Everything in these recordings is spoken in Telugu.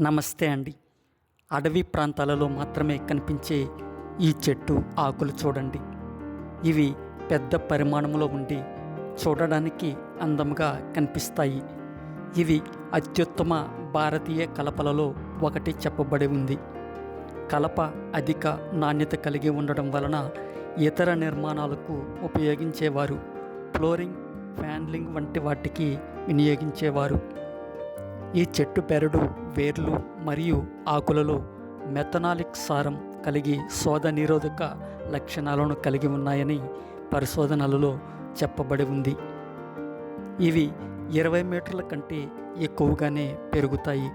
నమస్తే అండి. అడవి ప్రాంతాలలో మాత్రమే కనిపించే ఈ చెట్టు ఆకులు చూడండి. ఇవి పెద్ద పరిమాణంలో ఉండి చూడడానికి అందముగా కనిపిస్తాయి. ఇవి అత్యుత్తమ భారతీయ కలపలలో ఒకటి చెప్పబడి ఉంది. కలప అధిక నాణ్యత కలిగి ఉండడం వలన ఇతర నిర్మాణాలకు ఉపయోగించేవారు ఫ్లోరింగ్ ఫ్యాన్లింగ్ వంటి వాటికి వినియోగించేవారు. ఈ చెట్టు పెరడు వేర్లు మరియు ఆకులలో మెథనాలిక్ సారం కలిగి శోధ నిరోధక లక్షణాలను కలిగి ఉన్నాయని పరిశోధనలలో చెప్పబడి ఉంది. ఇవి ఇరవై మీటర్ల కంటే ఎక్కువగానే పెరుగుతాయి.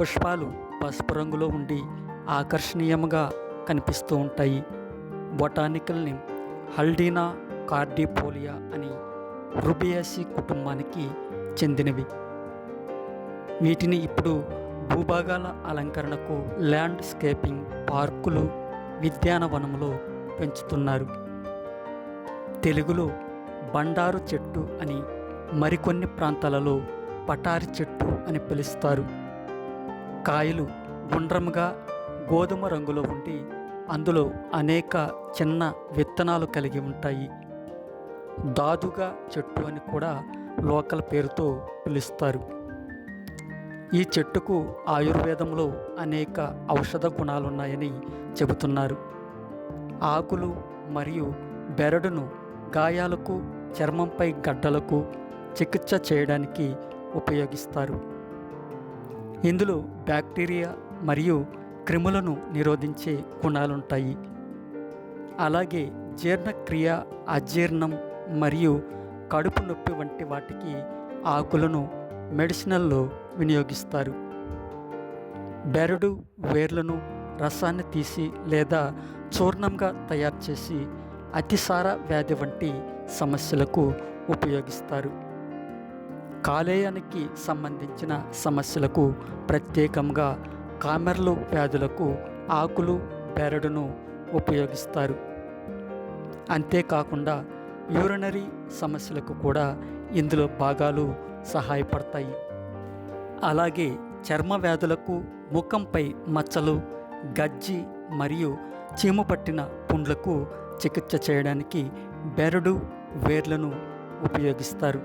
పుష్పాలు పసుపు రంగులో ఉండి ఆకర్షణీయంగా కనిపిస్తూ ఉంటాయి. బొటానికల్ నేమ్ హల్డీనా కార్డిపోలియా అని రుబియాసి కుటుంబానికి చెందినవి. వీటిని ఇప్పుడు భూభాగాల అలంకరణకు ల్యాండ్స్కేపింగ్ పార్కులు ఉద్యానవనములో పెంచుతున్నారు. తెలుగులో బండారు చెట్టు అని మరికొన్ని ప్రాంతాలలో పటారి చెట్టు అని పిలుస్తారు. కాయలు గుండ్రముగా గోధుమ రంగులో ఉండి అందులో అనేక చిన్న విత్తనాలు కలిగి ఉంటాయి. దాదుగా చెట్టు అని కూడా లోకల్ పేరుతో పిలుస్తారు. ఈ చెట్టుకు ఆయుర్వేదంలో అనేక ఔషధ గుణాలున్నాయని చెబుతున్నారు. ఆకులు మరియు బెరడును గాయాలకు చర్మంపై గడ్డలకు చికిత్స చేయడానికి ఉపయోగిస్తారు. ఇందులో బ్యాక్టీరియా మరియు క్రిములను నిరోధించే గుణాలుంటాయి. అలాగే జీర్ణక్రియ అజీర్ణం మరియు కడుపు నొప్పి వంటి వాటికి ఆకులను మెడిసినల్లో వినియోగిస్తారు. బెరడు వేర్లను రసాన్ని తీసి లేదా చూర్ణంగా తయారు చేసి అతిసార వ్యాధి వంటి సమస్యలకు ఉపయోగిస్తారు. కాలేయానికి సంబంధించిన సమస్యలకు ప్రత్యేకంగా కామెర్లు వ్యాధులకు ఆకులు బెరడును ఉపయోగిస్తారు. అంతేకాకుండా యూరినరీ సమస్యలకు కూడా ఇందులో భాగాలు సహాయపడతాయి. అలాగే చర్మ వ్యాధులకు ముఖంపై మచ్చలు గజ్జి మరియు చీము పట్టిన పుండ్లకు చికిత్స చేయడానికి బెరడు వేర్లను ఉపయోగిస్తారు.